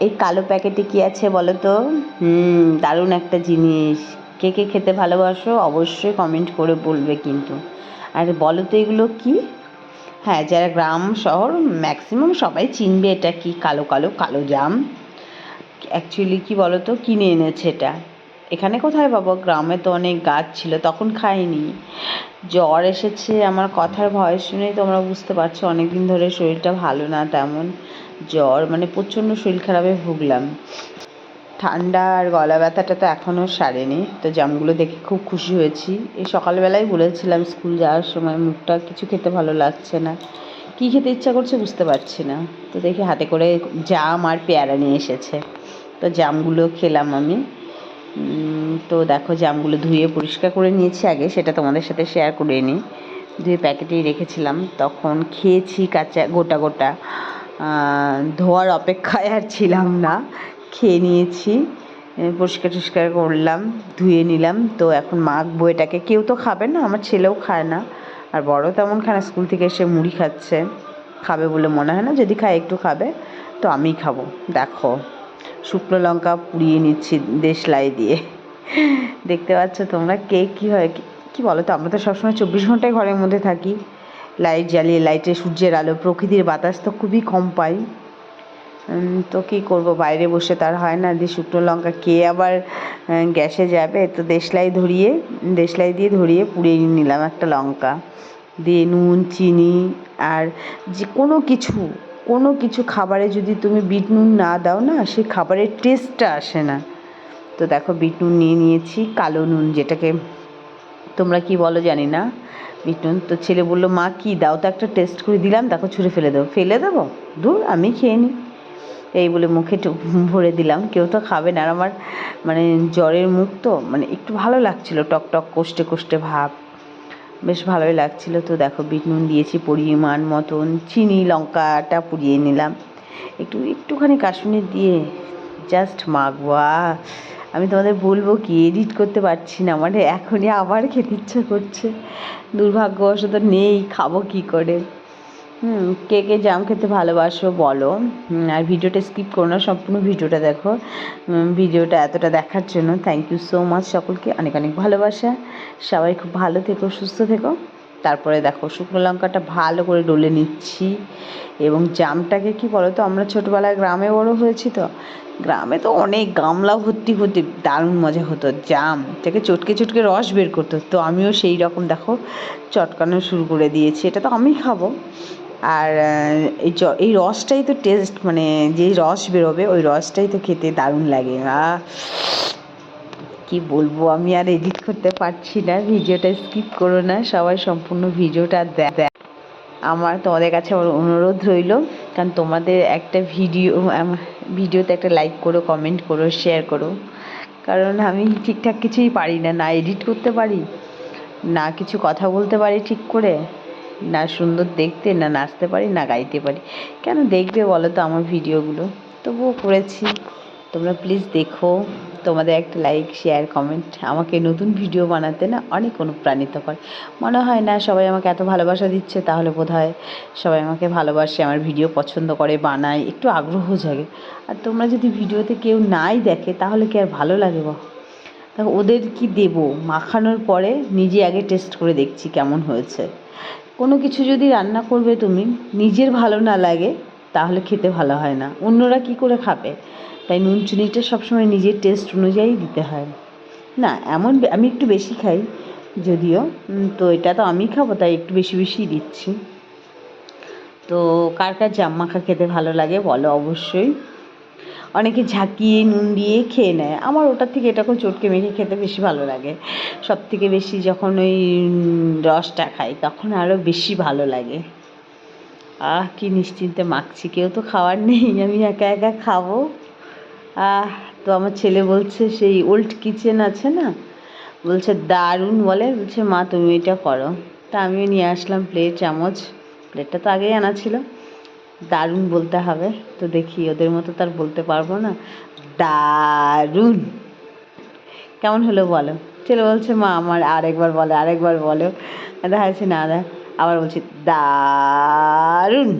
এই কালো প্যাকেটে কি আছে বলো তো? হুম, দারুণ একটা জিনিস। কে কে খেতে ভালোবাসো অবশ্যই কমেন্ট করে বলবে কিন্তু। আর বলো তো এগুলো কি? হ্যাঁ যারা গ্রাম, শহর ম্যাক্সিমাম সবাই চিনবে এটা কি কালো কালো কালো জাম। অ্যাকচুয়ালি কি বলো তো? কিনে এনেছে এটা। এখানে কোথায় পাবো? গ্রামে তো অনেক গাছ ছিল, তখন খাইনি। জ্বর এসেছে, আমার কথার ভয় শুনেই তোমরা বুঝতে পারছ অনেক দিন ধরে শরীরটা ভালো না তেমন। জ্বর মানে প্রচণ্ড শরীর খারাপে ভুগলাম। ঠান্ডা আর গলা ব্যথাটা তো এখনও সারেনি, তো জামগুলো দেখে খুব খুশি হয়েছি। এই সকালবেলায় বলেছিলাম স্কুল যাওয়ার সময় মুখটা কিছু খেতে ভালো লাগছে না। কী খেতে ইচ্ছা করছে বুঝতে পারছি না। তো দেখি হাতে করে জাম আর পেয়ারা নিয়ে এসেছে। তো জামগুলো খেলাম আমি। তো দেখো জামগুলো ধুয়ে পরিষ্কার করে নিয়েছি আগে, সেটা তোমাদের সাথে শেয়ার করে নিই। ধুয়ে প্যাকেটেই রেখেছিলাম, তখন খেয়েছি কাঁচা গোটা গোটা। ধোয়ার অপেক্ষায় আর ছিলাম না। খেয়ে নিয়েছি পরিষ্কার টরিষ্কার করলাম, ধুয়ে নিলাম। তো এখন মাখবো এটাকে কেউ তো খাবে না, আমার ছেলেও খায় না। আর বড় তেমন খায় না, স্কুল থেকে এসে মুড়ি খাচ্ছে। খাবে বলে মনে হয় না, যদি খায় একটু খাবে, তো আমিই খাব। দেখো, শুকনো লঙ্কা পুড়িয়ে নিচ্ছি দেশলাই দিয়ে। দেখতে পাচ্ছ তোমরা কে কী হয়, কী বলো তো? আমরা তো সবসময় চব্বিশ ঘন্টায় ঘরের মধ্যে থাকি। লাইট জ্বালিয়ে লাইটে সূর্যের আলো, প্রকৃতির বাতাস তো খুবই কম পাই। তো কী করব? বাইরে বসে তার হয় না। দিয়ে শুকনো লঙ্কা কে আবার গ্যাসে যাবে তো দেশলাই ধরিয়ে, দেশলাই দিয়ে ধরিয়ে পুড়িয়ে নিলাম একটা লঙ্কা। দিয়ে নুন, চিনি আর যে কোনো কিছু কোনো কিছু খাবারে যদি তুমি বিট নুন না দাও না সেই খাবারের টেস্টটা আসে না। তো দেখো বিট নুন নিয়ে নিয়েছি, কালো নুন যেটাকে তোমরা কি বলো জানি না। নুন তো ছেলে বলল, মা, কি দাও তো একটা টেস্ট করে দিলাম, দেখো ছুঁড়ে ফেলে দেবো। ফেলে দেবো? দূর আমি খেয়ে নিই এই বলে মুখে ভরে দিলাম, কেউ তো খাবে না। আর আমার মানে জ্বরের মুখ তো মানে একটু ভালো লাগছিল, টক টক কষ্টে কষ্টে ভাব। বেশ ভালোই লাগছিল তো, দেখো বিট নুন দিয়েছি, পরিমাণ মতন, চিনি, লঙ্কাটা পুড়িয়ে নিলাম। একটু, একটুখানি কাশ্মীর দিয়ে জাস্ট মাখবা আমি তোমাদের বলব কি এডিট করতে পারছি না মানে এখনই আবার খেতে ইচ্ছা করছে। দুর্ভাগ্যবশত নেই, খাব কী করে? হুম, কে কে জাম খেতে ভালোবাসো বলো। আর ভিডিওটা স্কিপ করো না, সম্পূর্ণ ভিডিওটা দেখো। ভিডিওটা এতটা দেখার জন্য থ্যাংক ইউ সো মাচ সকলকে, অনেক অনেক ভালোবাসা। সবাই খুব ভালো থেকো, সুস্থ থেকো। তারপরে দেখো, শুকনো লঙ্কাটা ভালো করে ডলে নিচ্ছি। এবং জামটাকে কি বলো তো আমরা ছোটোবেলায় গ্রামে বড়ো হয়েছি তো গ্রামে তো অনেক গামলা ভর্তি ভর্তি দারুণ মজা হতো, জাম থেকে চটকে চটকে রস বের করতো তো আমিও সেই রকম, দেখো, চটকানো শুরু করে দিয়েছি। এটা তো আমি খাব। আর এই চ, এই রসটাই তো টেস্ট মানে যেই রস বেরোবে, ওই রসটাই তো খেতে দারুণ লাগে। আহ, কি বলব আমি আর এডিট করতে পারছি না। ভিডিওটা স্কিপ করো না, সবাই সম্পূর্ণ ভিডিওটা দেখ আমার তোমাদের কাছে আমার অনুরোধ রইল, কারণ তোমাদের একটা ভিডিও ভিডিওতে একটা লাইক করো কমেন্ট করো শেয়ার করো। কারণ আমি ঠিকঠাক কিছুই পারি না না এডিট করতে পারি, না কিছু কথা বলতে পারি ঠিক করে, না সুন্দর দেখতে, না নাচতে পারি, না গাইতে পারি। কেন দেখবে বলো তো আমার ভিডিওগুলো তবুও করেছি। তোমরা প্লিজ দেখো, তোমাদের একটা লাইক শেয়ার কমেন্ট আমাকে নতুন ভিডিও বানাতে না অনেক অনুপ্রাণিত করে। মনে হয় না সবাই আমাকে এত ভালোবাসা দিচ্ছে, তাহলে বোধ হয় সবাই আমাকে ভালোবাসে, আমার ভিডিও পছন্দ করে, বানায়, একটু আগ্রহ জাগে। আর তোমরা যদি ভিডিওতে কেউ নাই দেখে, তাহলে কি আর ভালো লাগে বা দেখো ওদের কি দেবো? মাখানোর পরে নিজে আগে টেস্ট করে দেখছি কেমন হয়েছে। কোনো কিছু যদি রান্না করবে তুমি, নিজের ভালো না লাগে তাহলে খেতে ভালো হয় না। অন্যরা কি করে খাবে? তাই নুন, চিনিটা সবসময় নিজের টেস্ট অনুযায়ী দিতে হয়। না, এমন আমি একটু বেশি খাই, যদিও তো এটা তো আমি খাব, তাই একটু বেশি বেশিই দিচ্ছি। তো কার কার জাম মাখা খেতে ভালো লাগে বলো অবশ্যই। অনেকে ঝাঁকিয়ে নুন দিয়ে খেয়ে নেয়। আমার ওটার থেকে এটা করে চটকে মেখে খেতে বেশি ভালো লাগে। সব থেকে বেশি যখন ওই রসটা খাই, তখন আরও বেশি ভালো লাগে। আহ, কি নিশ্চিন্তে মাখছি, কেউ তো খাওয়ার নেই, আমি একা একা খাব। আহ, তো আমার ছেলে বলছে, সেই ওল্ড কিচেন আছে না? বলছে, দারুণ বলে, বলছে, মা, তুমি এটা করো। তা আমিও নিয়ে আসলাম প্লেট চামচ। প্লেটটা তো আগেই আনা ছিল। দারুণ বলতে হবে, তো দেখি, ওদের মতো তার বলতে পারব না। দারুণ! কেমন হলো বলো? ছেলে বলছে, মা, আমার আরেকবার বলে, আরেকবার বলো। দেখা যাচ্ছে, না আবার বলছি দারুণ।